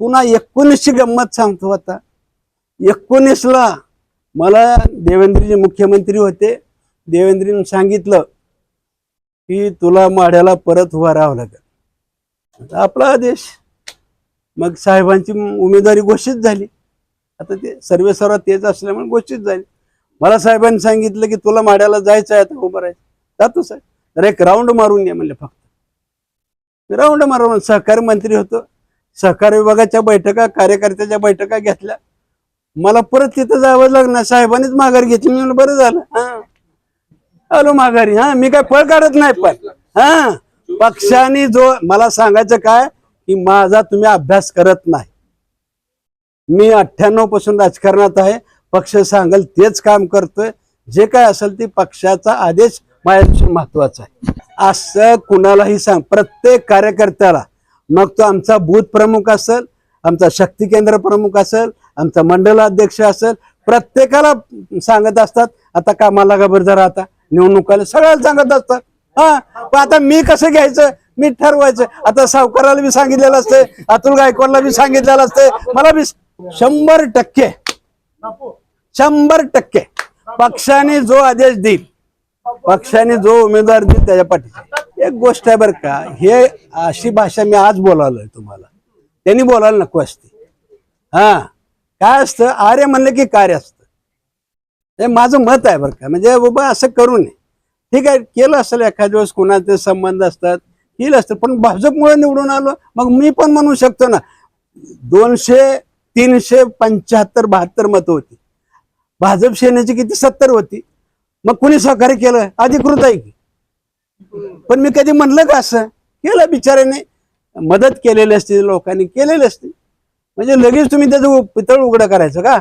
पुन्हा एकोणीसची गंमत सांगतो आता. एकोणीसला मला देवेंद्रजी मुख्यमंत्री होते. देवेंद्रजीने सांगितलं की तुला माढ्याला परत उभा राहावं लागेल. आपला आदेश मग साहेबांची उमेदवारी घोषित झाली. आता ते सर्वे सर्वात तेच असल्यामुळे घोषित झाली. मला साहेबांनी सांगितलं की तुला माड्याला जायचं आहे आता उभं राहायचं. जातो साहेब. तर एक राऊंड मारून ये म्हणले फक्त. राऊंड मारून सहकारी मंत्री होतो. सहकार विभागाच्या बैठका कार्यकर्त्याच्या बैठका घेतल्या. मला परत तिथं जावं लागणार साहेबांनीच माघारी घेतली म्हणून बरं झालं. हा. आलो माघारी हा. मी काय फळ काढत नाही पण हा. पक्षाने जो मला सांगायचं काय की माझा तुम्ही अभ्यास करत नाही. मी अठ्ठ्याण्णवपासून राजकारणात आहे. पक्ष सांगेल तेच काम करतोय. जे काय असेल ते पक्षाचा आदेश माझ्या महत्त्वाचा आहे. असं कुणालाही सांग प्रत्येक कार्यकर्त्याला मग तो आमचा बूथ प्रमुख असेल आमचा शक्ती केंद्र प्रमुख असेल आमचा मंडल अध्यक्ष असेल प्रत्येकाला सांगत असतात आता कामाला खबर जरा आता निवडणुकाला सगळ्याला सांगत असतात. हा पण आता मी कसं घ्यायचं? मी ठरवायचं. आता सावकाराला बी सांगितलेलं असते अतुल गायकवाडला बी सांगितलेलं असते मला बी शंभर टक्के शंभर टक्के पक्षाने जो आदेश देईल पक्षाने जो उमेदवार देईल त्याच्या पाठी एक गोष्ट आहे बरं का हे अशी भाषा मी आज बोलालोय तुम्हाला. त्यांनी बोलायला नको असते हा काय असतं आर्य म्हणलं की कार्य असतं. हे माझं मत आहे बरं का म्हणजे बाबा असं करू नये. ठीक आहे केलं असेल एखाद्या वेळेस कोणाचे संबंध असतात केलं असतं पण भाजपमुळे निवडून आलो मग मी पण म्हणू शकतो ना. दोनशे तीनशे पंच्याहत्तर बहात्तर मतं होती. भाजप सेनेची किती सत्तर होती. मग कुणी सहकार्य केलं? अधिकृत आहे की? पण मी कधी म्हणलं का असं. केलं बिचाऱ्याने. मदत केलेली असते लोकांनी केलेली असते. म्हणजे लगेच तुम्ही त्याचं पितळ उघडं करायचं का?